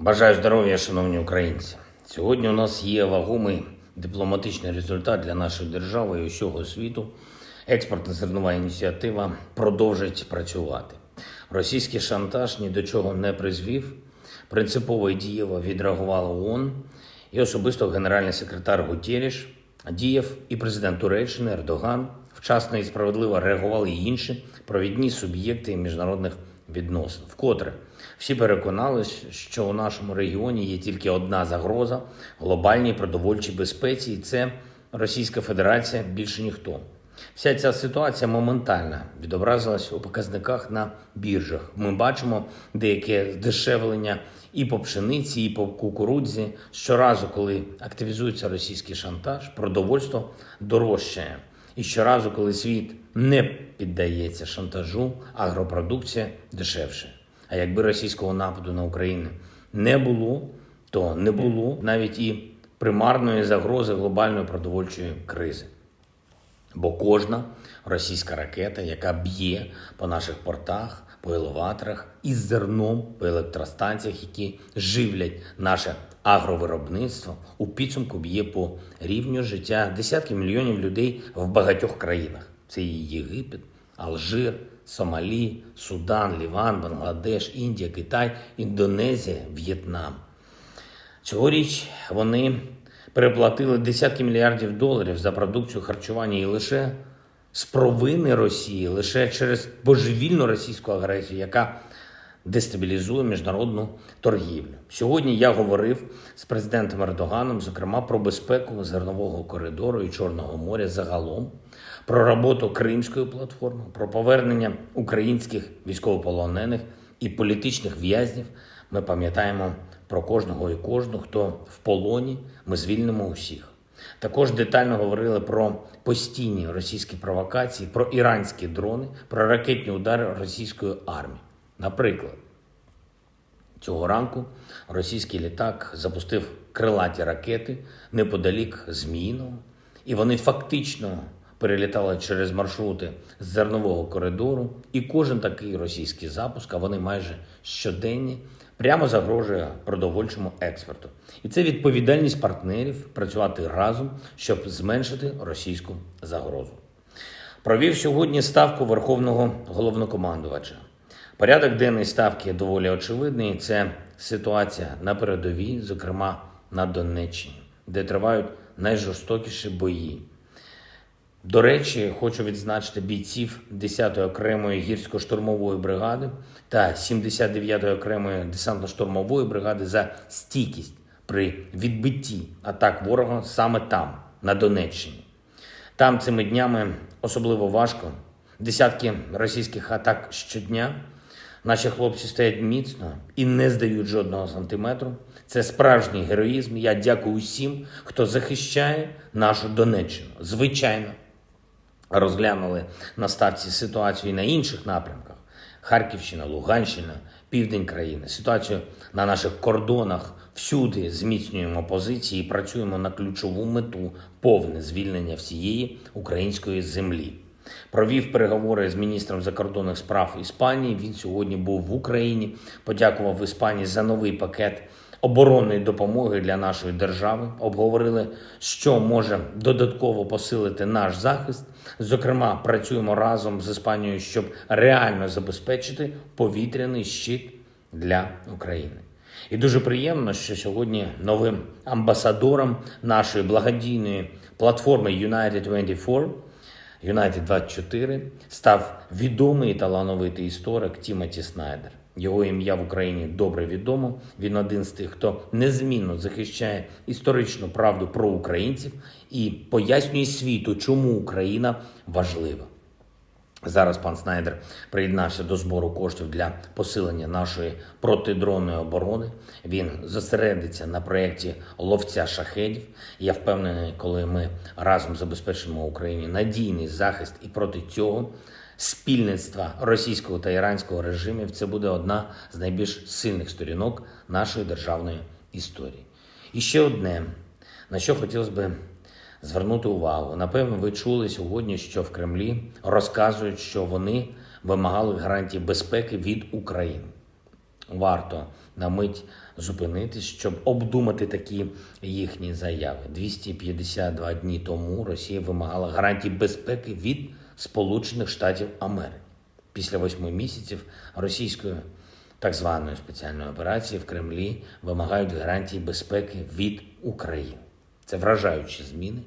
Бажаю здоров'я, шановні українці. Сьогодні у нас є вагомий дипломатичний результат для нашої держави і усього світу. Експортна зернова ініціатива продовжить працювати. Російський шантаж ні до чого не призвів. Принципово і дієво відреагувала ООН і особисто генеральний секретар Гутєріш діяв і президент Туреччини Ердоган. Вчасно і справедливо реагували і інші провідні суб'єкти міжнародних відносин. Вкотре всі переконались, що у нашому регіоні є тільки одна загроза глобальній продовольчій безпеці, і це Російська Федерація більше ніхто. Вся ця ситуація моментально відобразилась у показниках на біржах. Ми бачимо деяке здешевлення і по пшениці, і по кукурудзі. Щоразу, коли активізується російський шантаж, продовольство дорожчає. І щоразу, коли світ не піддається шантажу, агропродукція дешевше. А якби російського нападу на Україну не було, то не було навіть і примарної загрози глобальної продовольчої кризи. Бо кожна російська ракета, яка б'є по наших портах, по елеваторах із зерном по електростанціях, які живлять наше агровиробництво, у підсумку б'є по рівню життя десятків мільйонів людей в багатьох країнах. Це і Єгипет, Алжир, Сомалі, Судан, Ліван, Бангладеш, Індія, Китай, Індонезія, В'єтнам. Цьогоріч вони переплатили десятки мільярдів доларів за продукцію харчування і лише з провини Росії, лише через божевільну російську агресію, яка дестабілізує міжнародну торгівлю. Сьогодні я говорив з президентом Ердоганом, зокрема про безпеку зернового коридору і Чорного моря загалом, про роботу Кримської платформи, про повернення українських військовополонених і політичних в'язнів. Ми пам'ятаємо про кожного і кожну, хто в полоні. Ми звільнимо усіх. Також детально говорили про постійні російські провокації, про іранські дрони, про ракетні удари російської армії. Наприклад, цього ранку російський літак запустив крилаті ракети неподалік Зміїного, і вони фактично перелітали через маршрути з зернового коридору. І кожен такий російський запуск, а вони майже щоденні, прямо загрожує продовольчому експорту. І це відповідальність партнерів працювати разом, щоб зменшити російську загрозу. Провів сьогодні ставку Верховного головнокомандувача. Порядок денний ставки доволі очевидний. Це ситуація на передовій, зокрема на Донеччині, де тривають найжорстокіші бої. До речі, хочу відзначити бійців 10-ї окремої гірсько-штурмової бригади та 79-ї окремої десантно-штурмової бригади за стійкість при відбитті атак ворога саме там, на Донеччині. Там цими днями особливо важко. Десятки російських атак щодня. Наші хлопці стоять міцно і не здають жодного сантиметру. Це справжній героїзм. Я дякую усім, хто захищає нашу Донеччину. Звичайно, розглянули на ставці ситуацію на інших напрямках: Харківщина, Луганщина, південь країни. Ситуацію на наших кордонах всюди зміцнюємо позиції і працюємо на ключову мету повне звільнення всієї української землі. Провів переговори з міністром закордонних справ Іспанії. Він сьогодні був в Україні. Подякував Іспанії за новий пакет оборонної допомоги для нашої держави. Обговорили, що може додатково посилити наш захист. Зокрема, працюємо разом з Іспанією, щоб реально забезпечити повітряний щит для України. І дуже приємно, що сьогодні новим амбасадором нашої благодійної платформи United 24 United 24 став відомий талановитий історик Тімоті Снайдер. Його ім'я в Україні добре відомо. Він один з тих, хто незмінно захищає історичну правду про українців і пояснює світу, чому Україна важлива. Зараз пан Снайдер приєднався до збору коштів для посилення нашої протидронної оборони. Він зосередиться на проєкті ловця шахедів. Я впевнений, коли ми разом забезпечимо Україні надійний захист і проти цього спільництва російського та іранського режимів, це буде одна з найбільш сильних сторінок нашої державної історії. І ще одне, на що хотілося би звернути увагу. Напевно, ви чули сьогодні, що в Кремлі розказують, що вони вимагали гарантії безпеки від України. Варто на мить зупинитись, щоб обдумати такі їхні заяви. 252 дні тому Росія вимагала гарантій безпеки від Сполучених Штатів Америки. Після восьми місяців російської так званої спеціальної операції в Кремлі вимагають гарантії безпеки від України. Це вражаючі зміни.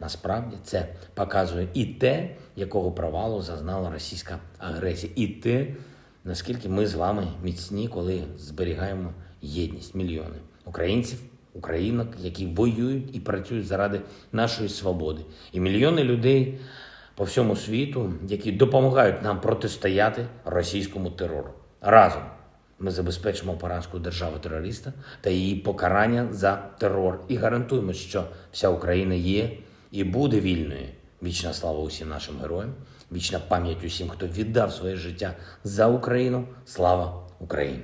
Насправді це показує і те, якого провалу зазнала російська агресія, і те, наскільки ми з вами міцні, коли зберігаємо єдність мільйони українців, українок, які воюють і працюють заради нашої свободи, і мільйони людей по всьому світу, які допомагають нам протистояти російському терору. Разом ми забезпечимо поразку держави-терориста та її покарання за терор і гарантуємо, що вся Україна є і буде вільною. Вічна слава усім нашим героям, вічна пам'ять усім, хто віддав своє життя за Україну. Слава Україні!